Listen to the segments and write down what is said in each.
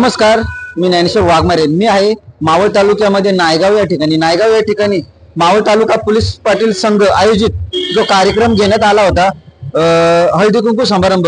नमस्कार मी ज्ञानेश्वर वाघमारे. मी आहे मावळ तालुक्यामध्ये नायगाव या ठिकाणी. नायगाव या ठिकाणी मावळ तालुका पोलीस पाटील संघ आयोजित जो कार्यक्रम घेण्यात आला होता हळदी कुंकू समारंभ.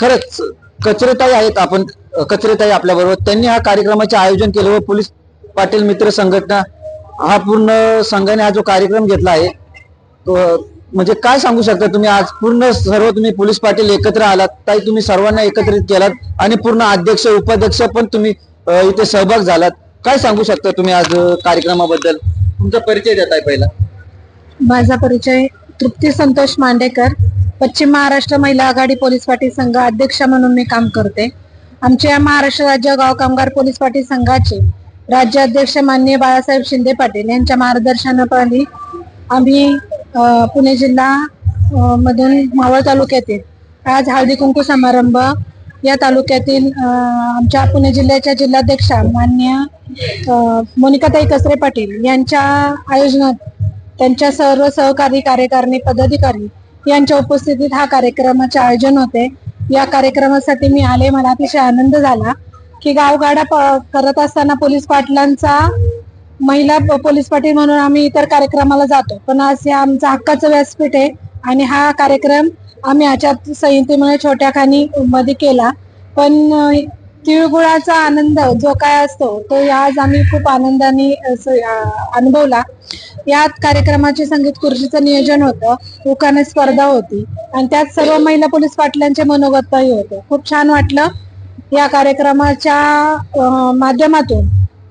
खरंच कचरेताई आहेत आपण कचरेताई आपल्या बरोबर त्यांनी हा कार्यक्रमाचे आयोजन केलं व पोलीस पाटील मित्र संघटना हा पूर्ण संघाने हा जो कार्यक्रम घेतला आहे तो- म्हणजे काय सांगू शकता तुम्ही? आज पूर्ण सर्व तुम्ही पोलीस पाटील एकत्र आलात ताई तुम्ही सर्वांना एकत्रित केलात आणि पूर्ण अध्यक्ष उपाध्यक्ष पण तुम्ही इथे सहभाग झालात. काय सांगू शकता तुम्ही आज कार्यक्रमाबद्दल? तुमचा परिचय देत आहे पहिला. माझा परिचय तृप्ती संतोष मांडेकर पश्चिम महाराष्ट्र महिला आघाडी पोलीस पाटील संघ अध्यक्ष म्हणून मी काम करते. आमच्या महाराष्ट्र राज्य गाव कामगार पोलीस पाटील संघाचे राज्याध्यक्ष माननीय बाळासाहेब शिंदे पाटील यांच्या मार्गदर्शनाखाली आम्ही पुणे जिल्हा मधून मावळ तालुक्यातील. आज हळदी कुंकू समारंभ. या तालुक्यातील आमच्या पुणे जिल्ह्याच्या जिल्हाध्यक्षा मान्य मोनिकाताई कसरे पाटील यांच्या आयोजनात त्यांच्या सर्व सहकारी कार्यकारिणी पदाधिकारी यांच्या उपस्थितीत हा कार्यक्रमाचे आयोजन होते. या कार्यक्रमासाठी मी आले. मला अतिशय आनंद झाला की गावगाडा प- करत असताना पोलीस पाटलांचा महिला पोलीस पाटील म्हणून आम्ही इतर कार्यक्रमाला जातो. पण आज हे आमचं हक्काचं व्यासपीठ आहे आणि हा कार्यक्रम आम्ही आचार संहितेमुळे छोट्या खानी मध्ये केला. पण तिळगुळाचा आनंद जो काय असतो तो आज आम्ही खूप आनंदाने असं, अनुभवला. यात कार्यक्रमाचे संगीत खुर्चीचं नियोजन होतं उकाने स्पर्धा होती आणि त्यात सर्व महिला पोलीस पाटलांचे मनोगतही होते. खूप छान वाटलं या कार्यक्रमाच्या माध्यमातून.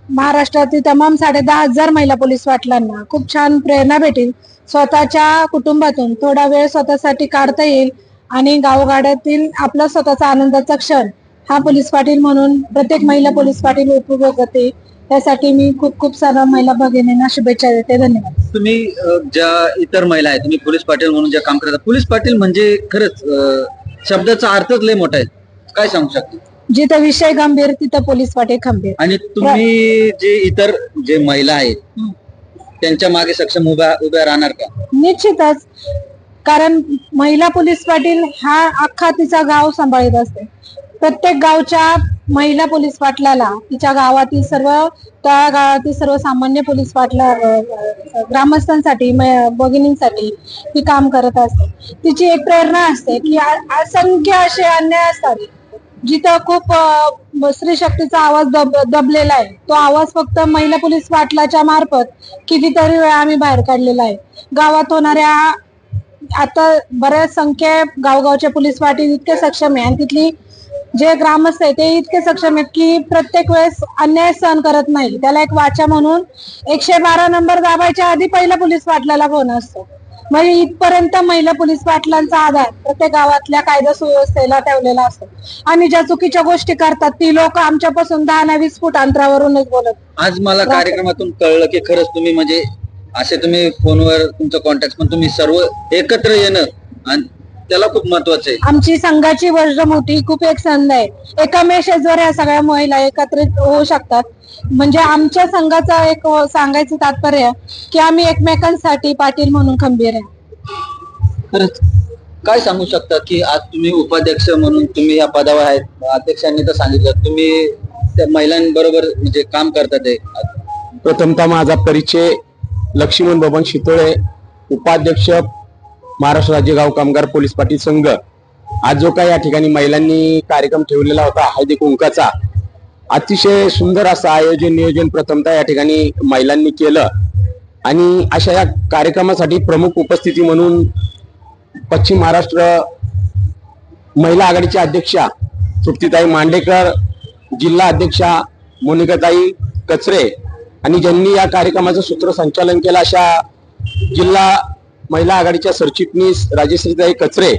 महाराष्ट्रातील तमाम साडे दहा हजार महिला पोलीस पाटलांना खूप छान प्रेरणा भेटेल. स्वतःच्या कुटुंबातून थोडा वेळ स्वतःसाठी काढता येईल आणि गावगाड्यातील आपला स्वतःचा आनंदाचा क्षण हा पोलीस पाटील म्हणून प्रत्येक महिला पोलीस पाटील उपभोग करते त्यासाठी मी खूप खूप साऱ्या महिला भगिनींना शुभेच्छा देते. धन्यवाद. तुम्ही ज्या इतर महिला आहेत तुम्ही पोलीस पाटील म्हणून ज्या काम करता पोलीस पाटील म्हणजे खरंच शब्दाचा अर्थच लय मोठा आहे. काय सांगू शकतो? जिथं विषय गंभीर तिथं पोलीस पाटील खंबीर. आणि तुम्ही जे इतर जे महिला आहेत त्यांच्या मागे सक्षम उभ्या उभ्या राहणार का? निश्चितच. कारण महिला पोलीस पाटील हा अख्खा तिचा गाव सांभाळत असते. प्रत्येक गावच्या महिला पोलीस पाटलाला तिच्या गावातील सर्व त्या गावातील सर्व सामान्य पोलीस पाटला ग्रामस्थांसाठी भगिनींसाठी ती काम करत असते. तिची एक प्रेरणा असते की असंख्य असे अन्याय असतात. जिथं खूप स्त्री शक्तीचा आवाज दब दबलेला आहे. तो आवाज फक्त महिला पोलीस पाटलाच्या मार्फत कितीतरी वेळा आम्ही बाहेर काढलेला आहे. गावात होणाऱ्या आता बऱ्याच संख्ये गावगावचे पोलीस पाटील इतके सक्षम आहे. आणि तिथली जे ग्रामस्थ आहे ते इतके सक्षम आहेत की प्रत्येक वेळेस अन्याय सहन करत नाही. त्याला एक वाचा म्हणून एकशे बारा नंबर दाबायच्या आधी पहिला पोलीस पाटलाला फोन असतो. म्हणजे इथपर्यंत महिला पोलीस पाटलांचा आधार प्रत्येक गावातल्या कायदा सुव्यवस्थेला ठेवलेला असतो. आणि ज्या चुकीच्या गोष्टी करतात ती लोक आमच्यापासून दहा ना वीस फूट अंतरावरूनच बोलत. आज मला कार्यक्रमातून कळलं की खरंच तुम्ही म्हणजे असे तुम्ही फोनवर तुमचं कॉन्टॅक्ट पण तुम्ही सर्व एकत्र येणं आणि त्याला खूप महत्वाचं आहे. आमची संघाची वर्ष मोठी खूप एक संध आहे. एका मेसेजवर या सगळ्या महिला एकत्रित होऊ शकतात. म्हणजे आमच्या संघाचा एक सांगायचं तात्पर्य की आम्ही एकमेकांसाठी पाटील म्हणून खंबीर आहे. खरंच. काय सांगू शकता की आज तुम्ही उपाध्यक्ष म्हणून तुम्ही या पदावर आहेत. अध्यक्षांनी तर सांगितलं. तुम्ही त्या महिलांबरोबर म्हणजे काम करतात आहे प्रथमतः माझा परिचय लक्ष्मण बबन शितोळे उपाध्यक्ष महाराष्ट्र राज्य गाव कामगार पोलीस पाटील संघ. आज जो काही या ठिकाणी महिलांनी कार्यक्रम ठेवलेला होता हळदी कुंकाचा अतिशय सुंदर असं आयोजन नियोजन प्रथमतः या ठिकाणी महिलांनी केलं. आणि अशा या कार्यक्रमासाठी प्रमुख उपस्थिती म्हणून पश्चिम महाराष्ट्र महिला आघाडीच्या अध्यक्षा तृप्तीताई मांडेकर जिल्हा अध्यक्षा मोनिकाताई कचरे आणि ज्यांनी या कार्यक्रमाचं सूत्रसंचालन केलं अशा जिल्हा महिला आघाडीच्या सरचिटणीस राजश्रीताई कचरे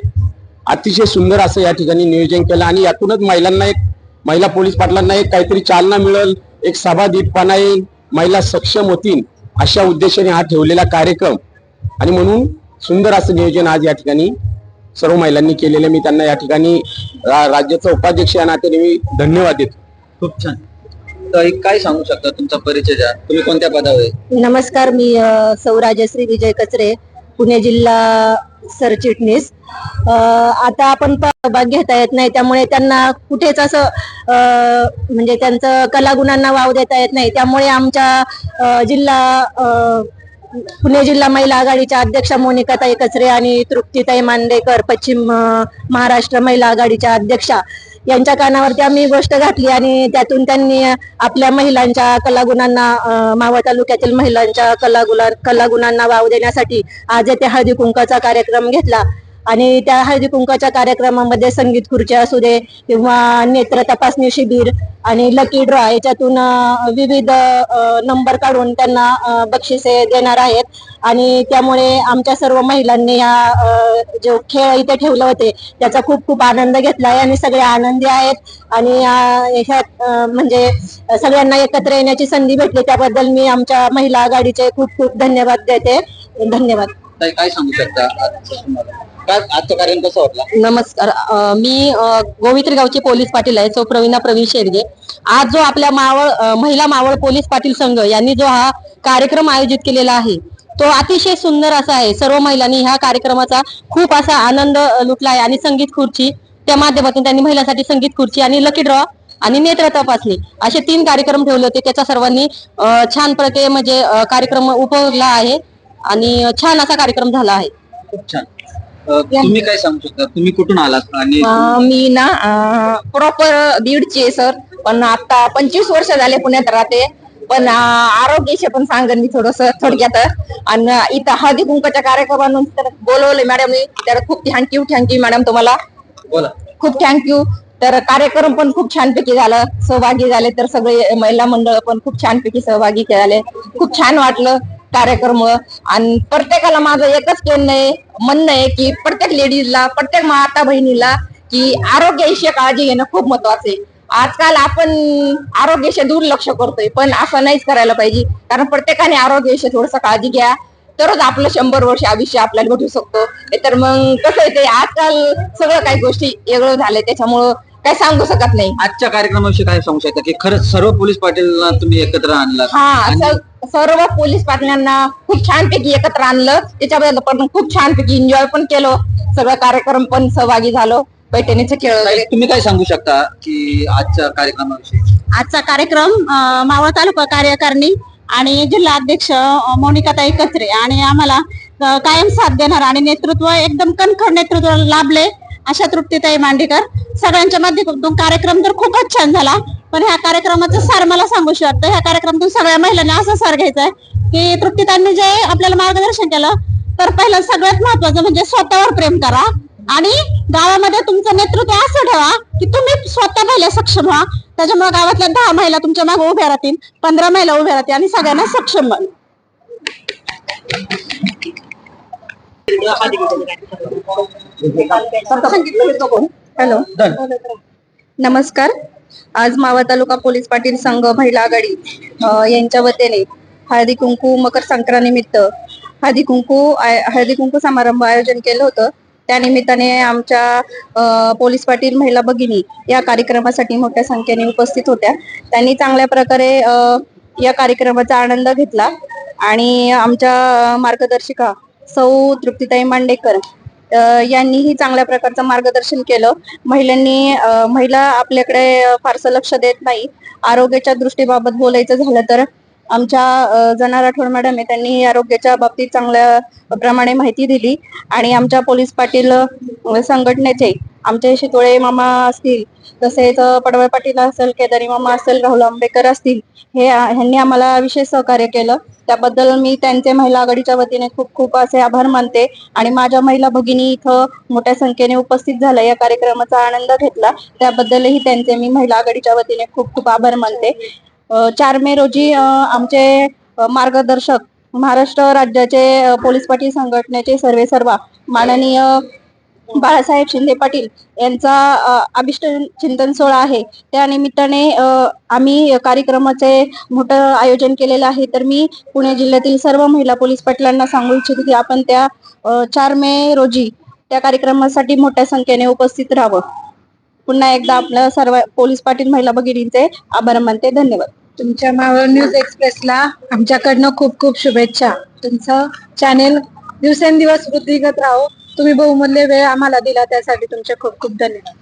अतिशय सुंदर असं या ठिकाणी नियोजन केलं आणि यातूनच महिलांना एक महिला पोलीस पाटलांना एक काहीतरी चालना मिळेल एक सभा येईल महिला सक्षम होतील अशा उद्देशाने हा ठेवलेला कार्यक्रम. आणि म्हणून सुंदर असं नियोजन आज या ठिकाणी सर्व महिलांनी केलेले मी त्यांना या ठिकाणी रा- राज्याचा उपाध्यक्ष या नात्याने मी धन्यवाद देतो. खूप छान. तर एक काय सांगू शकता तुमचा परिचय द्या? तुम्ही कोणत्या पदावर नमस्कार मी सौ राजश्री विजय कचरे. पुणे जिल्हा सरचिटणीस. आता आपण भाग घेता येत नाही त्यामुळे त्यांना कुठेच असं म्हणजे त्यांचं कलागुणांना वाव देता येत नाही. त्यामुळे आमच्या जिल्हा पुणे जिल्हा महिला आघाडीच्या अध्यक्षा मोनिकाताई कचरे आणि तृप्तीताई मांडेकर पश्चिम महाराष्ट्र महिला आघाडीच्या अध्यक्षा यांच्या कानावरती आम्ही गोष्ट घातली आणि त्यातून त्यांनी आपल्या महिलांच्या कलागुणांना मावळ तालुक्यातील महिलांच्या कलागुला कलागुणांना वाव देण्यासाठी आज येथे हळदी कुंकाचा कार्यक्रम घेतला. आणि त्या हळदी कुंकाच्या कार्यक्रमामध्ये संगीत खुर्च्या असू दे किंवा नेत्र तपासणी शिबिर आणि लकी ड्रॉ याच्यातून विविध नंबर काढून त्यांना बक्षिसे देणार आहेत. आणि त्यामुळे आमच्या सर्व महिलांनी या जो खेळ इथे ठेवले होते त्याचा खूप खूप आनंद घेतला आहे आणि सगळे आनंदी आहेत. आणि ह्यात म्हणजे सगळ्यांना एकत्र येण्याची संधी भेटली. त्याबद्दल मी आमच्या महिला आघाडीचे खूप खूप धन्यवाद देते. धन्यवाद. काय सांगू शकता काय आजचा कार्यक्रम कसा वाटला नमस्कार. अ, मी अ, गोवित्री गावचे पोलीस पाटील आहे सो प्रवीणा प्रवीण शेडगे. आज जो आपल्या मावळ अ, महिला मावळ पोलीस पाटील संघ यांनी जो हा कार्यक्रम आयोजित केलेला आहे तो अतिशय सुंदर असा आहे. सर्व महिलांनी ह्या कार्यक्रमाचा खूप असा आनंद अ, लुटला आहे आणि संगीत खुर्ची त्या माध्यमातून त्यांनी महिलांसाठी संगीत खुर्ची आणि लकी ड्रॉ आणि नेत्र तपासणी असे तीन कार्यक्रम ठेवले होते. त्याचा सर्वांनी अ, छान प्रकारे म्हणजे अ, कार्यक्रम उपभोगला आहे आणि छान असा कार्यक्रम झाला आहे. खूप छान. तुम्ही काय सांगू शकता? तुम्ही कुठून आलात? आणि अं, मी ना प्रॉपर बीडची सर पण आता पंचवीस वर्ष झाले पुण्यात राहते. पण अं, आरोग्याचे पण सांगेन मी थोडस थोडक्यात. आणि इथं हळदी कुंकाच्या कार्यक्रमानंतर बोलवले मॅडम तर खूप थँक्यू थँक्यू मॅडम तुम्हाला. बोला. खूप थँक्यू तर कार्यक्रम पण खूप छानपैकी झालं. सहभागी झाले तर सगळे महिला मंडळ पण खूप छानपैकी सहभागी झाले. खूप छान वाटलं. कार्यक्रम आणि प्रत्येकाला माझं एकच केलं आहे म्हणणं आहे की प्रत्येक लेडीजला प्रत्येक माता बहिणीला की आरोग्याविषयी काळजी घेणं खूप महत्वाचं आहे. आजकाल आपण आरोग्याशी दुर्लक्ष करतोय पण असं नाहीच करायला पाहिजे. कारण प्रत्येकाने आरोग्याविषयी थोडस काळजी घ्या. तरच आपलं शंभर वर्ष आयुष्य आपल्याला भेटू शकतो. तर मग कसं आहे ते आजकाल सगळं काही गोष्टी वेगळं झालंय त्याच्यामुळं काही सांगू शकत नाही. आजच्या कार्यक्रमाविषयी काय सांगू शकता की खरंच सर्व पोलीस पाटीलना तुम्ही एकत्र आणलात. हा आणि स- सर्व पोलीस पाटलांना खूप छानपैकी एकत्र आणलं. त्याच्याबद्दल पण खूप छानपैकी एन्जॉय पण केलं. सगळं कार्यक्रम पण सहभागी झालो. पैठणीचे खेळ ताई, तुम्ही काय सांगू शकता की आजच्या कार्यक्रमाविषयी? आजचा कार्यक्रम अ, मावळ तालुका कार्यकारिणी आणि जिल्हा अध्यक्ष अ, मोनिकाताई कचरे. आणि आम्हाला अ, कायम साथ देणार आणि नेतृत्व एकदम कणखर नेतृत्व लाभले. अशा तृप्तीताई मांडेकर. सगळ्यांच्या माध्यमातून कार्यक्रम तर खूपच छान झाला. पण ह्या कार्यक्रमाचं सार मला सांगू वाटतं. ह्या कार्यक्रमातून सगळ्या महिलांना असं सार घ्यायचं आहे की तृप्तीताईंनी जे आपल्याला मार्गदर्शन केलं तर पहिलं सगळ्यात महत्वाचं म्हणजे स्वतःवर प्रेम करा. आणि गावामध्ये तुमचं नेतृत्व असं ठेवा की तुम्ही स्वतः पहिले सक्षम व्हा. त्याच्यामुळे गावातल्या दहा महिला तुमच्या मागे उभ्या राहतील पंधरा महिला उभ्या राहतील आणि सगळ्यांना सक्षम बन. हॅलो नमस्कार. आज मावा तालुका पोलीस पाटील संघ महिला आघाडी यांच्या वतीने हळदी कुंकू मकर संक्रांतीनिमित्त हळदी कुंकू हळदी कुंकू समारंभ आयोजन केलं होतं. त्या निमित्ताने आमच्या पोलीस पाटील महिला भगिनी या कार्यक्रमासाठी मोठ्या संख्येने उपस्थित होत्या. त्यांनी चांगल्या प्रकारे या कार्यक्रमाचा आनंद घेतला आणि आमच्या मार्गदर्शिका सौ तृप्तीताई मांडेकर यांनीही चांगल्या प्रकारचं मार्गदर्शन केलं. महिलांनी महिला आपल्याकडे फारसं लक्ष देत नाही. आरोग्याच्या दृष्टीबाबत बोलायचं झालं तर आमच्या जना राठोड मॅडम आहे त्यांनी आरोग्याच्या बाबतीत चांगल्या प्रमाणे माहिती दिली. आणि आमच्या पोलीस पाटील संघटनेचे आमचे शितोळे मामा असतील तसेच पडवळ पाटील असेल केदारी मामा असेल राहुल आंबेकर असतील हे ह्यांनी आम्हाला विशेष सहकार्य केलं. त्याबद्दल मी त्यांचे महिला आघाडीच्या वतीने खूप खूप असे आभार मानते. आणि माझ्या महिला भगिनी इथं मोठ्या संख्येने उपस्थित झाल्या. या कार्यक्रमाचा आनंद घेतला. त्याबद्दलही त्यांचे मी महिला आघाडीच्या वतीने खूप खूप आभार मानते. चार मे रोजी आमचे मार्गदर्शक महाराष्ट्र राज्याचे पोलीस पाटील संघटनेचे सर्वे सर्वा माननीय बाळासाहेब शिंदे पाटील यांचा अभिष्ट चिंतन सोहळा आहे. त्या निमित्ताने आम्ही कार्यक्रमाचे मोठं आयोजन केलेलं आहे. तर मी पुणे जिल्ह्यातील सर्व महिला पोलीस पाटलांना सांगू इच्छिते की आपण त्या चार मे रोजी त्या कार्यक्रमासाठी मोठ्या संख्येने उपस्थित राहावं. पुन्हा एकदा आपल्या सर्व पोलीस पाटील महिला भगिनींचे आभार मानते. धन्यवाद. तुमच्या मावळ न्यूज एक्सप्रेसला आमच्याकडनं खूप खूप शुभेच्छा. तुमचं चॅनेल दिवसेंदिवस वृद्धिगत राहो. तुम्ही बहुमूल्य वेळ आम्हाला दिला त्यासाठी तुमचे खूप खूप धन्यवाद.